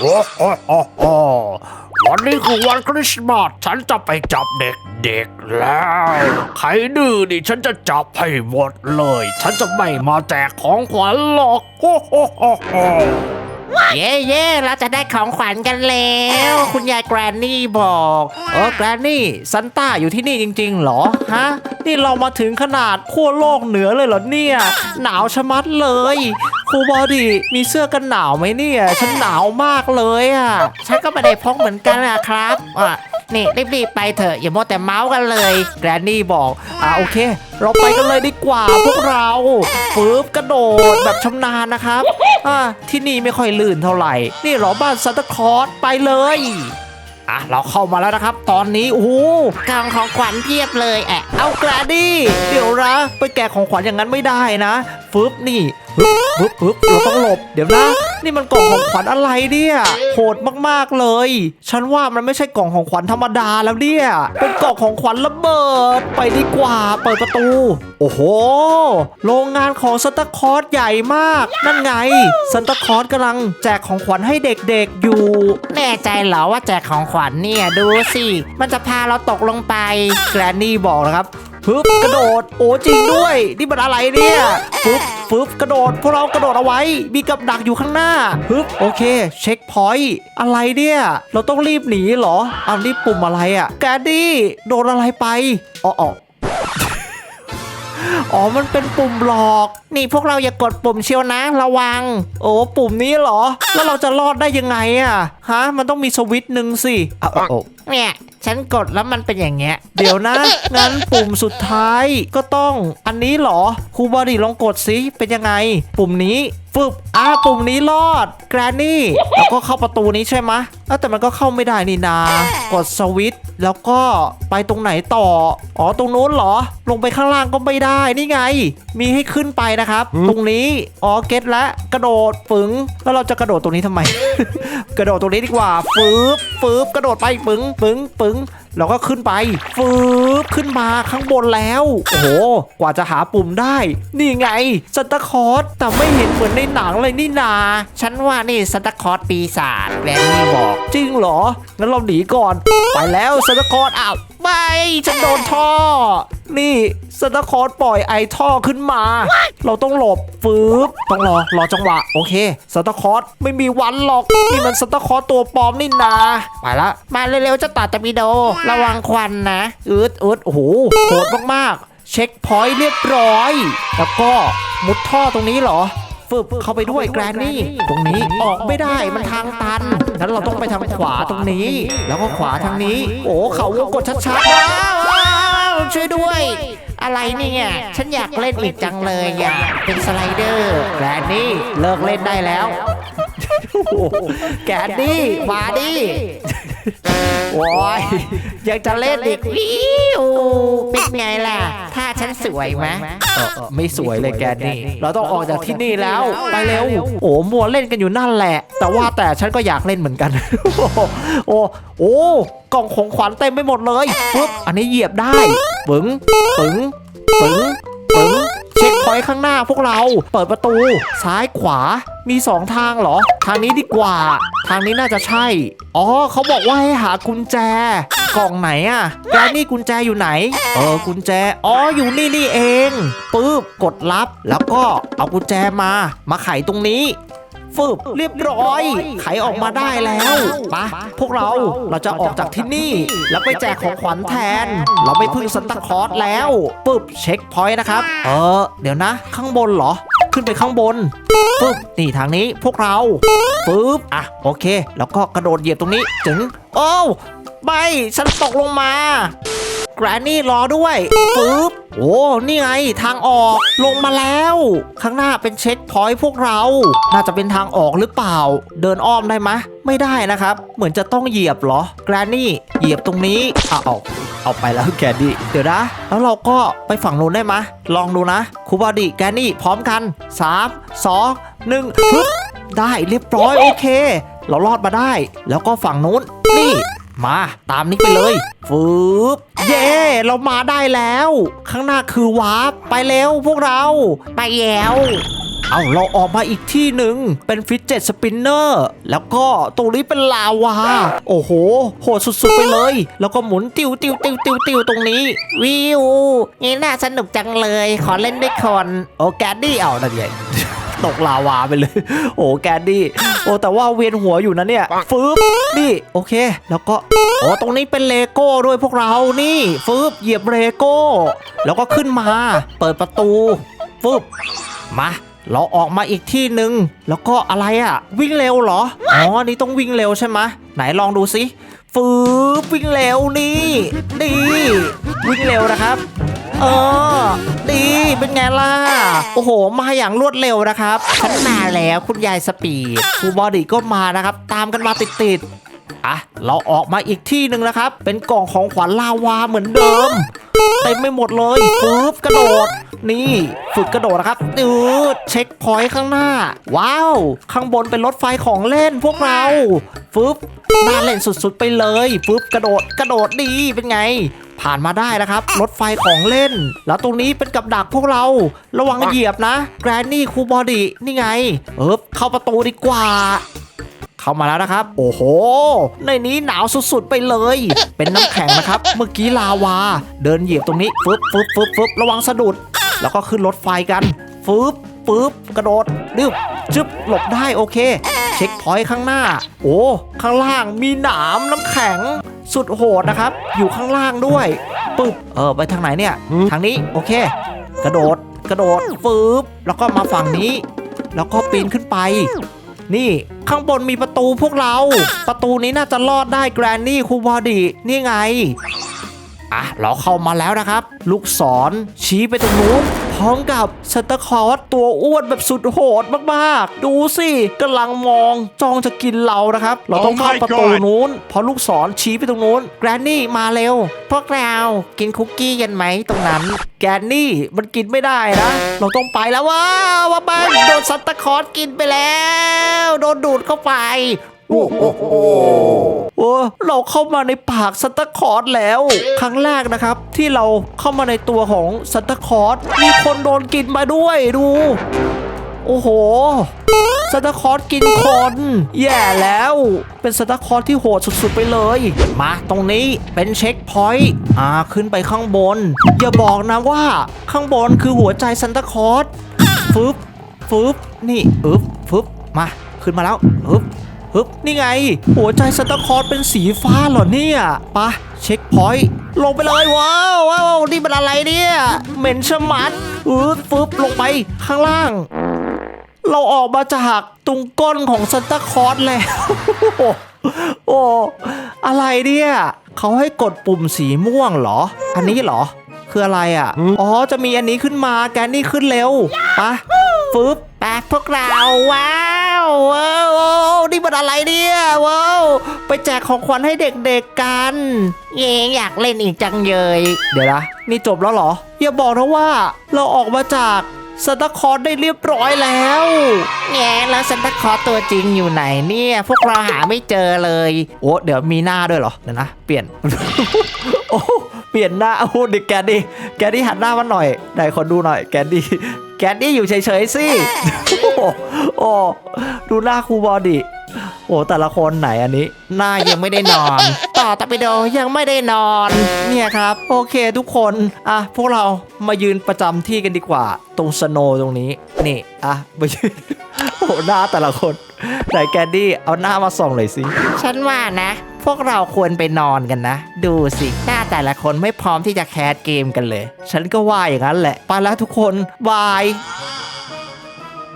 โอ้โอ้โอ้โอ้วันนี้คือวันคริสต์มาสฉันจะไปจับเด็กๆแล้ว ใครดื้อนี่ฉันจะจับให้หมดเลย ฉันจะไม่มาแจกของขวัญหรอกโอ้โหโอ้โหเย่เย่เราจะได้ของขวัญกันแล้ว คุณยายแกรนนี่บอกเออแกรนนี่ซันต้าอยู่ที่นี่จริงๆเหรอฮะ นี่เรามาถึงขนาดขั้วโลกเหนือเลยเหรอเนี่ย หนาวชะมัดเลย ครูบอดีมีเสื้อกันหนาวไหมเนี่ย ฉันหนาวมากเลยอะ ฉันก็ไม่ได้พกเหมือนกันนะครับอะนี่รีบๆไปเถอะอย่ามัวแต่เมาส์กันเลยแกรนนี่บอกอ่าโอเค เราไปกันเลยดีกว่าพวกเราฟืบกระโดดแบบชำนาญนะครับอ่าที่นี่ไม่ค่อยลื่นเท่าไหร่ นี่เหรอบ้านซันตาคลอสไปเลย อะเราเข้ามาแล้วนะครับ ตอนนี้โอ้โหกล่องของขวัญเพียบเลยแอะเอากระดี้เดี๋ยวนะไปแกะของขวัญอย่างนั้นไม่ได้นะฟึบนี่ฟึบฟึบฟึบเราต้องหลบเดี๋ยวนะ นี่มันกล่องของขวัญอะไรเนี่ยโหดมากๆเลย ฉันว่ามันไม่ใช่กล่องของขวัญธรรมดาแล้วเนี่ย เป็นกล่องของขวัญระเบิด ไปดีกว่า เปิดประตู โอ้โห โรงงานของซันตาคลอสใหญ่มาก นั่นไงซันตาคลอสกำลังแจกของขวัญให้เด็กๆอยู่ แน่ใจเหรอว่าแจกของขวัญเนี่ยดูสิ มันจะพาเราตกลงไป แกรนนี่บอกนะครับ ฟึบกระโดด โอ้จริงด้วย นี่มันอะไรเนี่ยฟึบฟึบกระโดด พวกเรากระโดดเอาไว้ มีกับดักอยู่ข้างหน้าฟึบโอเค เช็คพอยต์อะไรเนี่ย เราต้องรีบหนีเหรอเอานี่ปุ่มอะไรอะ่ะแกรนนี่โดนอะไรไปอ๋ออ๋ออ๋อ มันเป็นปุ่มหลอก นี่พวกเราอย่ากดปุ่มเชียวนะ ระวัง โอ้ปุ่มนี้เหรอ แล้วเราจะรอดได้ยังไงอะฮะ มันต้องมีสวิตช์หนึ่งสิอาเอาเอาเนี่ย ฉันกดแล้วมันเป็นอย่างเงี้ย เดี๋ยวนะ งั้นปุ่มสุดท้ายก็ต้องอันนี้เหรอครูบอดีลองกดสิเป็นยังไง ปุ่มนี้ ฟึบอ่าปุ่มนี้รอด แกรนนี่แล้วก็เข้าประตูนี้ใช่ไหมะเอ้าแต่มันก็เข้าไม่ได้นี่นา กดสวิตช์แล้วก็ไปตรงไหนต่อ อ๋อ ตรงนู้นเหรอ ลงไปข้างล่างก็ไม่ได้นี่ไง มีให้ขึ้นไปนะครับ ตรงนี้ อ๋อ เก็ตแล้วกระโดดปึ๋งแล้วเราจะกระโดดตรงนี้ทำไม กระโดดตรงนี้ดีกว่าฟืบฟืบกระโดดไปปึ๋งปึ๋งปึ๋ง เราก็ขึ้นไปฟืบขึ้นมาข้างบนแล้ว โอ้โห กว่าจะหาปุ่มได้ นี่ไงซันตาคลอสแต่ไม่เห็นเหมือนในหนังเลยนี่นา ฉันว่านี่ซันตาคลอสปีศาจแกนนี่บอก จริงเหรอ งั้นเราหนีก่อน ไปแล้วซันตาคลอสอ้าว ไม่ฉันโดนท่อ นี่ซันตาคลอสปล่อยไอท่อขึ้นมา เราต้องหลบฟืบต้องรอรอจังหวะ โอเคซันตาคลอสไม่มีวันหรอก นี่มันซันตาคลอสตัวปลอมนี่นาไปละมาเร็วๆเจะตัดตะปีโด ระวังควันนะอืดอืดโอ้โหโหดมากๆ เช็คพอยต์เรียบร้อย แล้วก็มุดท่อตรงนี้เหรอ ฟึบเข้าไปด้วยแกรนนี่ ตรงนี้ออกไม่ได้มันทางตันงั้นเราต้องไปทางขวาตรงนี้ แล้วก็ขวาทางนี้ โอ้เขาวงกดชัดๆว้าวว้าวช่วยด้วย อะไรเนี่ยฉันอยากเล่นอีกจังเลยอยากเป็นสไลเดอร์แกรนนี่เลิกเล่นได้แล้วโอ้โหแกรนนี่มาดิโอ้ยยังจะเล่นอีกวิวเป็นไงล่ะ ถ้าฉันสวยไหมเออเออไม่สวยเลยแกรนนี่ เราต้องออกจากที่นี่แล้ว ไปเร็ว โอ้มัวเล่นกันอยู่นั่นแหละ แต่ว่าแต่ฉันก็อยากเล่นเหมือนกัน โอ้โอ้กล่องของขวัญเต็มไปหมดเลยปึ๊บอันนี้เหยียบได้ปึ๋งปึ๋งปึ๋งปึ๋งเช็คพอยต์ข้างหน้าพวกเรา เปิดประตู ซ้ายขวา มีสองทางเหรอ ทางนี้ดีกว่า ทางนี้น่าจะใช่ อ๋อ เขาบอกว่าให้หากุญแจ กล่องไหนอะแกนี่กุญแจอยู่ไหน เออกุญแจ อ๋ออยู่นี่นี่เอง ปึ๊บกดรับ แล้วก็เอากุญแจมา มาไขตรงนี้ฟึบเรียบร้อย ไขออกมาได้แล้วปะพวกเราเราจะออกจากที่นี่ แล้วไปแจกของขวัญแทน เราไม่พึ่งซันตาคลอสแล้วปึ๊บเช็คพอยต์นะครับ เออ เดี๋ยวนะ ข้างบนเหรอ ขึ้นไปข้างบนปึ๊บนี่ทางนี้พวกเราปึ๊บอะโอเค แล้วก็กระโดดเหยียบตรงนี้จึงโอ้ว ไม่ ฉันตกลงมาแกรนนี่รอด้วยปึ๊บโอ้นี่ไงทางออกลงมาแล้ว ข้างหน้าเป็นเช็คพอยต์พวกเรา น่าจะเป็นทางออกหรือเปล่า เดินอ้อมได้ไหมไม่ได้นะครับ เหมือนจะต้องเหยียบเหรอแกรนนี่เหยียบตรงนี้เอาเอาเอาไปแล้วแกรนนี่เดี๋ยวนะ แล้วเราก็ไปฝั่งนู้นได้ไหมลองดูนะครูบอดีแกรนนี่พร้อมกัน 3 2 1ฮึบได้เรียบร้อยโอเค เรารอดมาได้ แล้วก็ฝั่งนู้นนี่ มาตามนี้ไปเลยฟืบเย่เรามาได้แล้ว ข้างหน้าคือวาร์ปไปเร็วพวกเราไปแล้วเอาเราออกมาอีกที่หนึ่งเป็นฟิตเจ็ตสปินเนอร์แล้วก็ตรงนี้เป็นลาวา โอ้โห โหดสุดๆไปเลย แล้วก็หมุนติวติวติวติวติวตรงนี้ วิวนี่น่าสนุกจังเลย ขอเล่นด้วยคน โอ้แกดดี้เอานั่นไง ตกลาวาไปเลย โอ้แกดดี้โอ้แต่ว่าเวียนหัวอยู่นะเนี่ยฟืบนี่โอเค แล้วก็โอ้ตรงนี้เป็นเลโก้ด้วยพวกเรานี่ฟืบเหยียบเลโก้ แล้วก็ขึ้นมา เปิดประตูฟืบมาเราออกมาอีกที่หนึ่งแล้วก็อะไรอะวิ่งเร็วเหรออ๋อนี่ต้องวิ่งเร็วใช่ไหมไหนลองดูสิฟืบวิ่งเร็วนี่นี่วิ่งเร็วนะครับ เออ ดีเป็นไงล่ะ โอ้โห มาอย่างรวดเร็วนะครับ ฉันมาแล้วคุณยายสปีดครูบอดี้ก็มานะครับ ตามกันมาติดๆอะเราออกมาอีกที่หนึ่งนะครับ เป็นกล่องของขวัญลาวาเหมือนเดิมเต็มไม่หมดเลยปึ๊บกระโดด นี่ฝึกกระโดดนะครับดืดเช็คพอยต์ข้างหน้า ว้าว ข้างบนเป็นรถไฟของเล่นพวกเราฟึบน่าเล่นสุดๆไปเลยฟึบกระโดดกระโดดดีเป็นไง ผ่านมาได้นะครับ รถไฟของเล่น แล้วตรงนี้เป็นกับดักพวกเรา ระวังเหยียบนะ แกรนนี่คูบอดีนี่ไง เอิบเข้าประตูดีกว่า เข้ามาแล้วนะครับ โอ้โห ในนี้หนาวสุดๆไปเลย เป็นน้ำแข็งนะครับ เมื่อกี้ลาวา เดินเหยียบตรงนี้ฟึบฟึบฟึบฟึบระวังสะดุด แล้วก็ขึ้นรถไฟกันฟึบ ปึ๊บกระโดดดึบจึบหลบได้โอเค เช็คพอยต์ข้างหน้า โอ้ ข้างล่างมีหนามน้ำแข็ง สุดโหดนะครับ อยู่ข้างล่างด้วยปึ๊บเออไปทางไหนเนี่ย ทางนี้โอเค กระโดดกระโดดฟึบแล้วก็มาฝั่งนี้ แล้วก็ปีนขึ้นไป นี่ข้างบนมีประตูพวกเรา ประตูนี้น่าจะรอดได้แกรนนี่คูบอดีนี่ไง อะเราเข้ามาแล้วนะครับ ลูกศรชี้ไปตรงนู้นพร้อมกับสเตอร์คอร์สตัวอ้วนแบบสุดโหดมากๆ ดูสิกำลังมองจ้องจะกินเรานะครับ เราต้องเข้าประตูนู้นเพราะลูกศรชี้ไปตรงนู้นแกรนนี่มาเร็วพวกเรากินคุกกี้กันไหมตรงนั้น แกรนนี่มันกินไม่ได้นะ เราต้องไปแล้วว้าวว่าบ้านโดนซันตาคลอสกินไปแล้ว โดนดูดเข้าไป โอ้โหโอ้เราเข้ามาในปากซันตาคลอสแล้ว ครั้งแรกนะครับ ที่เราเข้ามาในตัวของซันตาคลอสมีคนโดนกินมาด้วยดู โอ้โหซันตาคลอสกินคนแย่แล้ว เป็นซันตาคลอสที่โหดสุดๆไปเลย มาตรงนี้เป็นเช็คพอยต์อ่าขึ้นไปข้างบน อย่าบอกนะว่าข้างบนคือหัวใจซันตาคลอสฟึบฟึบนี่อึบฟึบมาขึ้นมาแล้วอึบ ฮึบนี่ไง หัวใจซันตาคลอสเป็นสีฟ้าเหรอเนี่ยปะเช็คพอยต์ลงไปเลยว้าวว้าวนี่เป็นอะไรเนี่ยเหม็นชะมัดอืดฟึบลงไปข้างล่าง เราออกมาจากตรงก้นของซันตาคลอสแล้ว โอ้อะไรเนี่ยเขาให้กดปุ่มสีม่วงเหรอ อันนี้เหรอ คืออะไรอะ อ๋อ จะมีอันนี้ขึ้นมาแกนนี่ขึ้นเร็วปะฟึบ พวกเราว้าวว้าวว้าวนี่มันอะไรเนี่ยว้าวไปแจกของขวัญให้เด็กๆกัน เย่อยากเล่นอีกจังเลยเดี๋ยวนะนี่จบแล้วเหรอ อย่าบอกนะว่าเราออกมาจากซันตาคลอสได้เรียบร้อยแล้วแง่แล้วซันตาคลอสตัวจริงอยู่ไหนเนี่ย พวกเราหาไม่เจอเลย โอ้เดี๋ยวมีหน้าด้วยเหรอ เดี๋ยวนะ เปลี่ยน โอ้ เปลี่ยนหน้าโอ้เด็กแกดดี้แกดดี้หันหน้ามาหน่อยไหนขอดูหน่อยแกดดี้แกดดี้อยู่เฉยๆสิโอ้โอ้ดูหน้าครูบอดี้โอ้แต่ละคนไหนอันนี้หน้ายังไม่ได้นอน ต่อตะปิโดยังไม่ได้นอน เนี่ยครับ โอเคทุกคนอะพวกเรามายืนประจำที่กันดีกว่า ตรงสโนว์ตรงนี้นี่อะมายืนโอ้หน้าแต่ละคนไหนแกดดี้เอาหน้ามาส่องหน่อยสิฉันว่านะ พวกเราควรไปนอนกันนะ ดูสิ หน้าแต่ละคนไม่พร้อมที่จะแคสเกมกันเลย ฉันก็ว่าอย่างนั้นแหละ ไปแล้วทุกคน บาย